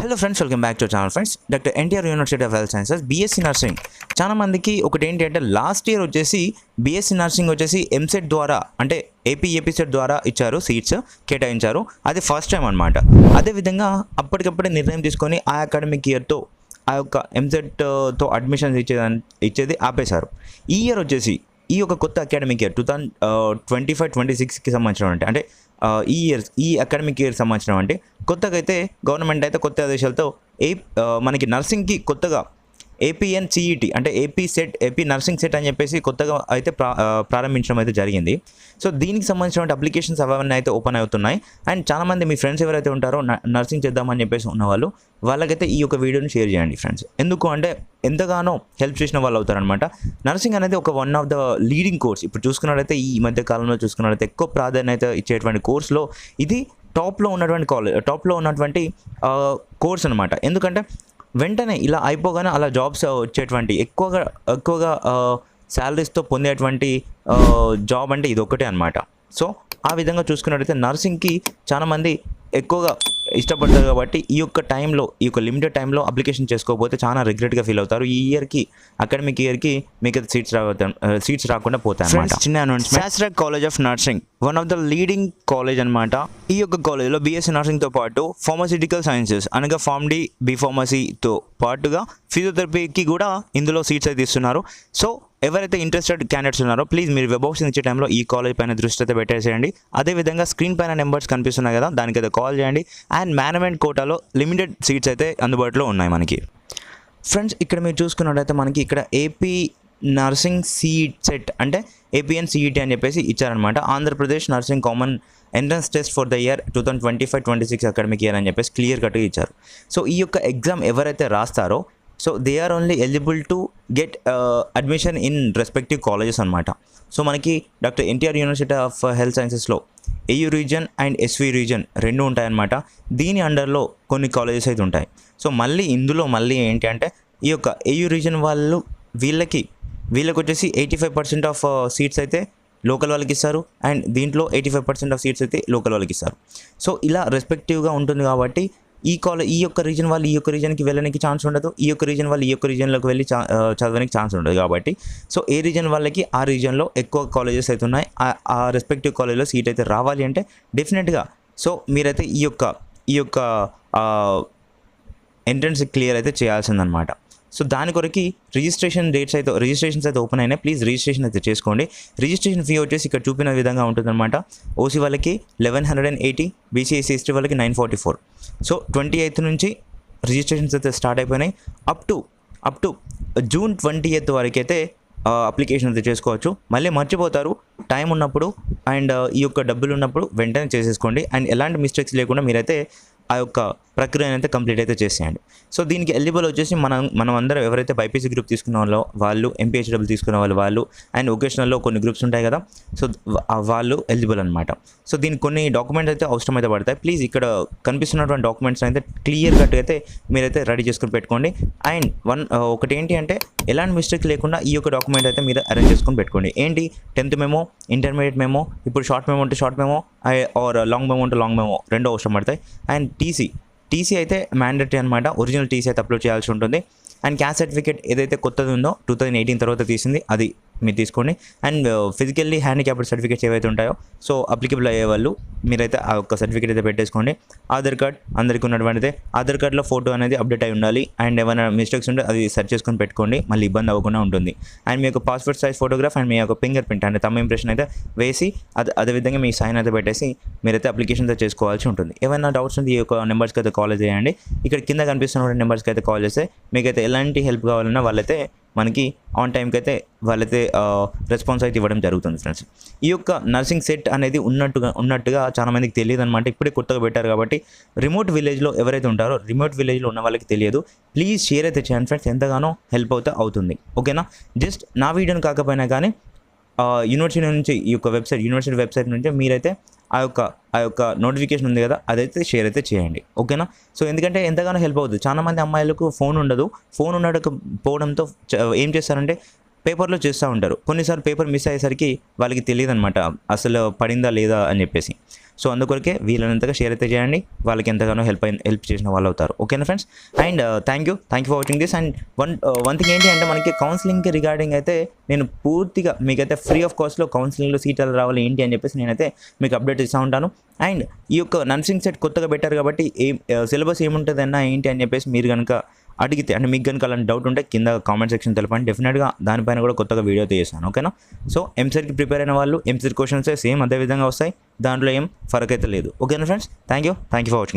Hello friends welcome back to channel friends doctor NTR university of health sciences BSc nursing చాలా మందికి ఒకటి ఏంటంటే అంటే లాస్ట్ ఇయర్ వచ్చేసి బీఎస్సీ నర్సింగ్ వచ్చేసి ఎంసెట్ ద్వారా అంటే ఏపీ ఏపీసెట్ ద్వారా ఇచ్చారు సీట్స్ కేటాయించారు. అది ఫస్ట్ టైం అనమాట అదేవిధంగా అప్పటికప్పుడే నిర్ణయం తీసుకొని ఆ అకాడమిక్ ఇయర్తో ఆ యొక్క ఎంసెట్తో uh, అడ్మిషన్స్ ఇచ్చేదాన్ని ఇచ్చేది ఆపేశారు. ఈ ఇయర్ వచ్చేసి ఈ యొక్క కొత్త academic year two thousand twenty five twenty సిక్స్కి సంబంధించిన అంటే అంటే ఈ ఇయర్ ఈ అకాడమిక్ ఇయర్ సంబంధించిన అంటే కొత్తగా అయితే గవర్నమెంట్ అయితే కొత్త ఆదేశాలతో ఏ uh, మనకి నర్సింగ్కి కొత్తగా ఏపీఎన్ సిఈటి అంటే AP CET AP nursing CET అని చెప్పేసి కొత్తగా అయితే ప్రా ప్రారంభించడం అయితే జరిగింది. సో దీనికి సంబంధించిన అప్లికేషన్స్ అవన్నీ అయితే ఓపెన్ అవుతున్నాయి. అండ్ చాలామంది మీ ఫ్రెండ్స్ ఎవరైతే ఉంటారో నర్సింగ్ చేద్దామని చెప్పేసి ఉన్నవాళ్ళు వాళ్ళకైతే ఈ యొక్క వీడియోని షేర్ చేయండి ఫ్రెండ్స్ ఎందుకు అంటే ఎంతగానో హెల్ప్ చేసిన వాళ్ళు అవుతారనమాట నర్సింగ్ అనేది ఒక one of the leading course ఇప్పుడు చూసుకున్నట్లయితే ఈ మధ్య కాలంలో చూసుకున్నట్లయితే ఎక్కువ ప్రాధాన్యత ఇచ్చేటువంటి కోర్స్లో ఇది టాప్లో ఉన్నటువంటి కాలేజ్ టాప్లో ఉన్నటువంటి కోర్స్ అనమాట ఎందుకంటే వెంటనే ఇలా అయిపోగానే అలా జాబ్స్ వచ్చేటువంటి ఎక్కువగా ఎక్కువగా శాలరీస్తో పొందేటువంటి జాబ్ అంటే ఇది ఒకటే అనమాట సో ఆ విధంగా చూసుకున్నట్టయితే నర్సింగ్కి చాలామంది ఎక్కువగా ఇష్టపడతారు కాబట్టి ఈ యొక్క టైంలో ఈ యొక్క లిమిటెడ్ టైంలో అప్లికేషన్ చేసుకోకపోతే చాలా రిగ్రెట్గా ఫీల్ అవుతారు. ఈ ఇయర్కి అకాడమిక్ ఇయర్కి మీకు సీట్స్ రా సీట్స్ రాకుండా పోతాయి చిన్న announcement college of nursing one of the leading college అనమాట ఈ యొక్క కాలేజ్లో బీఎస్సీ నర్సింగ్తో పాటు ఫార్మసిటికల్ సైన్సెస్ అనగా ఫార్మ్డీ డి ఫార్మసీతో పాటుగా ఫిజియోథెరపీకి కూడా ఇందులో సీట్స్ అయితే ఇస్తున్నారు. సో ఎవరైతే ఇంట్రెస్టెడ్ క్యాండిడేట్స్ ఉన్నారో ప్లీజ్ మీరు వెబ్ ఆప్షన్ ఇచ్చే టైంలో ఈ కాలేజ్ పైన దృష్టి అయితే పెట్టేసేయండి. అదేవిధంగా స్క్రీన్ పైన నెంబర్స్ కనిపిస్తున్నాయి కదా దానికైతే కాల్ చేయండి. అండ్ మేనేజ్మెంట్ కోటాలో లిమిటెడ్ సీట్స్ అయితే అందుబాటులో ఉన్నాయి మనకి. ఫ్రెండ్స్ ఇక్కడ మీరు చూసుకున్నట్టయితే మనకి ఇక్కడ ఏపీ నర్సింగ్ సీట్ సెట్ అంటే ఏపీఎన్ సిఈటి అని చెప్పేసి ఇచ్చారనమాట Andhra Pradesh nursing common entrance test for the year two thousand twenty five twenty six academic year అని చెప్పేసి క్లియర్ కట్గా ఇచ్చారు. సో ఈ యొక్క ఎగ్జామ్ ఎవరైతే రాస్తారో so they are only eligible to get admission in respective colleges అనమాట so మనకి doctor NTR university of health సైన్సెస్లో AU region and SV region రెండు ఉంటాయన్నమాట. దీని అండర్లో కొన్ని కాలేజెస్ అయితే ఉంటాయి. సో మళ్ళీ ఇందులో మళ్ళీ ఏంటి అంటే ఈ యొక్క ఏయూ రీజన్ వాళ్ళు వీళ్ళకి వీళ్ళకి వచ్చేసి eighty five percent of seats అయితే లోకల్ వాళ్ళకి ఇస్తారు. అండ్ దీంట్లో eighty five percent of seats అయితే లోకల్ వాళ్ళకి ఇస్తారు. సో ఇలా రెస్పెక్టివ్గా ఉంటుంది కాబట్టి ఈ కాలే ఈ యొక్క రీజన్ వాళ్ళు ఈ యొక్క రీజన్కి వెళ్ళడానికి ఛాన్స్ ఉండదు. ఈ యొక్క రీజన్ వాళ్ళు ఈ యొక్క రీజన్లోకి వెళ్ళి చా- uh, చదవడానికి ఛాన్స్ ఉండదు కాబట్టి. సో ఏ రీజన్ వాళ్ళకి ఆ రీజన్లో ఎక్కువ కాలేజెస్ అయితే ఉన్నాయి. ఆ- ఆ రెస్పెక్టివ్ కాలేజ్లో సీట్ అయితే రావాలి అంటే డెఫినెట్గా సో మీరైతే ఈ యొక్క ఈ యొక్క uh, ఎంట్రన్స్ క్లియర్ అయితే చేయాల్సిందనమాట సో దాని కొరకి రిజిస్ట్రేషన్ డేట్స్ అయితే రిజిస్ట్రేషన్స్ అయితే ఓపెన్ అయినాయి. ప్లీజ్ రిజిస్ట్రేషన్ అయితే చేసుకోండి. రిజిస్ట్రేషన్ ఫీ వచ్చేసి ఇక్కడ చూపిన విధంగా ఉంటుందన్నమాట. ఓసీ వాళ్ళకి eleven hundred and eighty BC SC ST వాళ్ళకి nine forty four so twenty eighth నుంచి రిజిస్ట్రేషన్స్ అయితే స్టార్ట్ అయిపోయినాయి. Up to up to June twenty eighth వరకు అయితే అప్లికేషన్ అయితే చేసుకోవచ్చు. మళ్ళీ మర్చిపోతారు. టైం ఉన్నప్పుడు అండ్ ఈ యొక్క డబ్బులు ఉన్నప్పుడు వెంటనే చేసేసుకోండి. అండ్ ఎలాంటి మిస్టేక్స్ లేకుండా మీరైతే ఆ యొక్క ప్రక్రియను అయితే కంప్లీట్ అయితే చేసేయండి. సో దీనికి ఎలిజిబుల్ వచ్చేసి మనం మనం అందరం ఎవరైతే బైపీసీ గ్రూప్ తీసుకున్న వాళ్ళో వాళ్ళు ఎంపీహెచ్డబ్ల్యూ తీసుకున్న వాళ్ళు వాళ్ళు అండ్ వొకేషనల్లో కొన్ని గ్రూప్స్ ఉంటాయి కదా సో వాళ్ళు ఎలిజిబుల్ అనమాట సో దీనికి కొన్ని డాక్యుమెంట్స్ అయితే అవసరం అయితే పడతాయి. ప్లీజ్ ఇక్కడ కనిపిస్తున్నటువంటి డాక్యుమెంట్స్ అయితే క్లియర్ కట్ అయితే మీరైతే రెడీ చేసుకుని పెట్టుకోండి. అండ్ వన్ ఒకటి ఏంటి అంటే ఎలాంటి మిస్టేక్ లేకుండా ఈ యొక్క డాక్యుమెంట్ అయితే మీరు అరేంజ్ చేసుకొని పెట్టుకోండి. ఏంటి? టెన్త్ మెమో ఇంటర్మీడియట్ మెమో ఇప్పుడు షార్ట్ మెమో ఉంటే short memo or long memo ఉంటే లాంగ్ మెమో రెండో అవసరం పడతాయి. అండ్ టీసీ టీసీ అయితే మ్యాండటరీ అనమాట ఒరిజినల్ టీసీ అయితే అప్లోడ్ చేయాల్సి ఉంటుంది. అండ్ క్యాస్ట్ సర్టిఫికేట్ ఏదైతే కొత్తది ఉందో టూ థౌజండ్ ఎయిటీన్ తర్వాత తీసింది అది మీరు తీసుకోండి. అండ్ ఫిజికల్లీ హ్యాండిక్యాప్డ్ సర్టిఫికేట్స్ ఏవైతే ఉంటాయో సో అప్లికబుల్ అయ్యే వాళ్ళు మీరైతే ఆ యొక్క సర్టిఫికేట్ అయితే పెట్టేసుకోండి. ఆధార్ కార్డ్ అందరికీ ఉన్నటువంటిదే. ఆధార్ కార్డ్లో ఫోటో అనేది అప్డేట్ అయి ఉండాలి. అండ్ ఏమైనా మిస్టేక్స్ ఉంటే అది సెర్చ్ చేసుకొని పెట్టుకోండి. మళ్ళీ ఇబ్బంది అవ్వకుండా ఉంటుంది. అండ్ మీ యొక్క పాస్పోర్ట్ సైజ్ ఫోటోగ్రాఫ్ అండ్ మీ యొక్క ఫింగర్ ప్రింట్ అంటే తమ ఇంప్రెషన్ అయితే వేసి అది అదేవిధంగా మీ సైన్ అయితే పెట్టేసి మీరైతే అప్లికేషన్ అయితే చేసుకోవాల్సి ఉంటుంది. ఏమైనా డౌట్స్ ఉంటే ఈ యొక్క నెంబర్స్కి అయితే కాల్ చేయండి. ఇక్కడ కింద కనిపిస్తున్న నెంబర్స్కి అయితే కాల్ చేస్తే మీకైతే ఎలాంటి హెల్ప్ కావాలన్నా వాళ్ళైతే మనకి ఆన్ టైంకి అయితే వాళ్ళైతే రెస్పాన్స్ అయితే ఇవ్వడం జరుగుతుంది ఫ్రెండ్స్ ఈ యొక్క నర్సింగ్ సెట్ అనేది ఉన్నట్టుగా ఉన్నట్టుగా చాలా మందికి తెలియదు అనమాట ఇప్పుడే కొత్తగా పెట్టారు కాబట్టి రిమోట్ విలేజ్లో ఎవరైతే ఉంటారో రిమోట్ విలేజ్లో ఉన్న వాళ్ళకి తెలియదు. ప్లీజ్ షేర్ అయితే చేయండి ఫ్రెండ్స్ ఎంతగానో హెల్ప్ అవుతే అవుతుంది. ఓకేనా జస్ట్ నా వీడియోని కాకపోయినా కానీ యూనివర్సిటీ నుంచి ఈ యొక్క వెబ్సైట్ యూనివర్సిటీ వెబ్సైట్ నుంచి మీరైతే ఆ యొక్క ఆ యొక్క నోటిఫికేషన్ ఉంది కదా అదైతే షేర్ అయితే చేయండి. ఓకేనా సో ఎందుకంటే ఎంతగానో హెల్ప్ అవుతుంది చాలామంది అమ్మాయిలకు ఫోన్ ఉండదు. ఫోన్ ఉండకపోవడంతో చ- ఏం చేస్తారంటే పేపర్లో చేస్తూ ఉంటారు. కొన్నిసార్లు పేపర్ మిస్ అయ్యేసరికి వాళ్ళకి తెలియదు అనమాట అసలు పడిందా లేదా అని చెప్పేసి. సో అందుకొరకే వీళ్ళనంతగా షేర్ అయితే చేయండి. వాళ్ళకి ఎంతగానో హెల్ప్ అయిన హెల్ప్ చేసిన వాళ్ళు అవుతారు. ఓకేనా friends and thank you thank you for watching this and one one thing ఏంటి అంటే మనకి కౌన్సిలింగ్కి రిగార్డింగ్ అయితే నేను పూర్తిగా మీకైతే ఫ్రీ ఆఫ్ కాస్ట్లో కౌన్సిలింగ్లో సీట్ ఎలా రావాలి ఏంటి అని చెప్పేసి నేనైతే మీకు అప్డేట్ ఇస్తూ ఉంటాను. అండ్ ఈ యొక్క నర్సింగ్ సెట్ కొత్తగా పెట్టారు కాబట్టి ఏం uh, సిలబస్ ఏముంటుంది ఏంటి అని చెప్పేసి మీరు కనుక అడిగితే అంటే మీకు కనుక అలాంటి డౌట్ ఉంటే కింద కామెంట్ సెక్షన్ తెలపండి. డెఫినెట్గా దానిపైన కూడా కొత్తగా వీడియో అయితే చేశాను ఓకేనా సో ఎంసెట్కి ప్రిపేర్ అయిన వాళ్ళు ఎంసెట్ క్వశ్చన్స్ సేమ్ అదే విధంగా వస్తాయి. దాంట్లో ఏం ఫరక్ అయితే లేదు. ఓకేనా friends thank you thank you for watching